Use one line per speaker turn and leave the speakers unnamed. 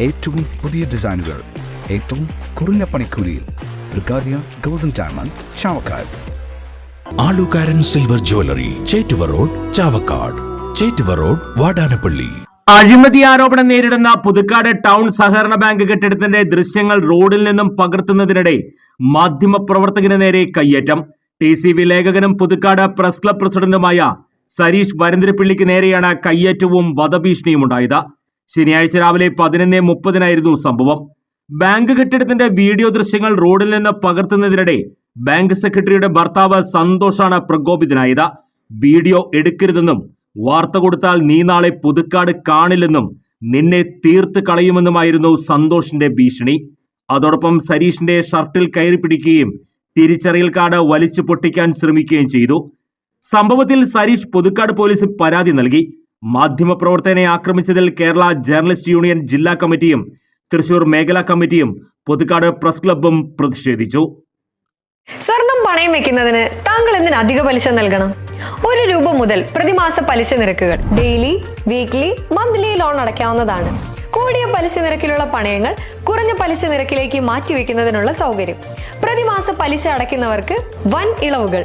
ഏറ്റവും പുതിയ ഡിസൈനുകൾ ഏറ്റവും കുറഞ്ഞ പണിക്കൂലിയിൽ ബ്രിഗാദിയ golden diamond Chavakkad.
ആലുകാരൻ silver jewellery Chettuva road Chavakkad. Chettuva road Vadanappally.
അഴിമതി ആരോപണം നേരിടുന്ന പുതുക്കാട് ടൗൺ സഹകരണ ബാങ്ക് കെട്ടിടത്തിന്റെ ദൃശ്യങ്ങൾ റോഡിൽ നിന്നും പകർത്തുന്നതിനിടെ മാധ്യമപ്രവർത്തകന് നേരെ കയ്യേറ്റം. ടി സി വി ലേഖകനും പുതുക്കാട് പ്രസ് ക്ലബ് പ്രസിഡന്റുമായ സരീഷ് വരന്തിരപ്പിള്ളിക്ക് നേരെയാണ് കയ്യേറ്റവും വധഭീഷണിയും ഉണ്ടായത്. ശനിയാഴ്ച രാവിലെ പതിനൊന്ന് മുപ്പതിനായിരുന്നു സംഭവം. ബാങ്ക് കെട്ടിടത്തിന്റെ വീഡിയോ ദൃശ്യങ്ങൾ റോഡിൽ നിന്ന് പകർത്തുന്നതിനിടെ ബാങ്ക് സെക്രട്ടറിയുടെ ഭർത്താവ് സന്തോഷാണ് പ്രകോപിതനായത്. വീഡിയോ എടുക്കരുതെന്നും വാർത്ത കൊടുത്താൽ നീ നാളെ പുതുക്കാട് കാണില്ലെന്നും നിന്നെ തീർത്ത് കളയുമെന്നുമായിരുന്നു സന്തോഷിന്റെ ഭീഷണി. അതോടൊപ്പം സരീഷിന്റെ ഷർട്ടിൽ കയറി പിടിക്കുകയും തിരിച്ചറിയൽ കാർഡ് വലിച്ചു പൊട്ടിക്കാൻ ശ്രമിക്കുകയും ചെയ്തു. സംഭവത്തിൽ സരീഷ് പുതുക്കാട് പോലീസിൽ പരാതി നൽകി. മാധ്യമപ്രവർത്തകനെ ആക്രമിച്ചതിൽ കേരള ജേർണലിസ്റ്റ് യൂണിയൻ ജില്ലാ കമ്മിറ്റിയും തൃശൂർ മേഖലാ കമ്മിറ്റിയും പുതുക്കാട് പ്രസ് ക്ലബും പ്രതിഷേധിച്ചു.
സ്വർണം പണയം വെക്കുന്നതിന് താങ്കൾ എന്തിന് അധിക പലിശ നൽകണം? ഒരു രൂപ മുതൽ പ്രതിമാസ പലിശ നിരക്കുകൾ ഡെയിലി വീക്ക്ലി മന്ത്ലി ലോൺ അടയ്ക്കാവുന്നതാണ്. കൂടിയ പലിശ നിരക്കിലുള്ള പണയങ്ങൾ കുറഞ്ഞ പലിശ നിരക്കിലേക്ക് മാറ്റിവെക്കുന്നതിനുള്ള സൗകര്യം. പ്രതിമാസ പലിശ അടയ്ക്കുന്നവർക്ക് വൻ ഇളവുകൾ.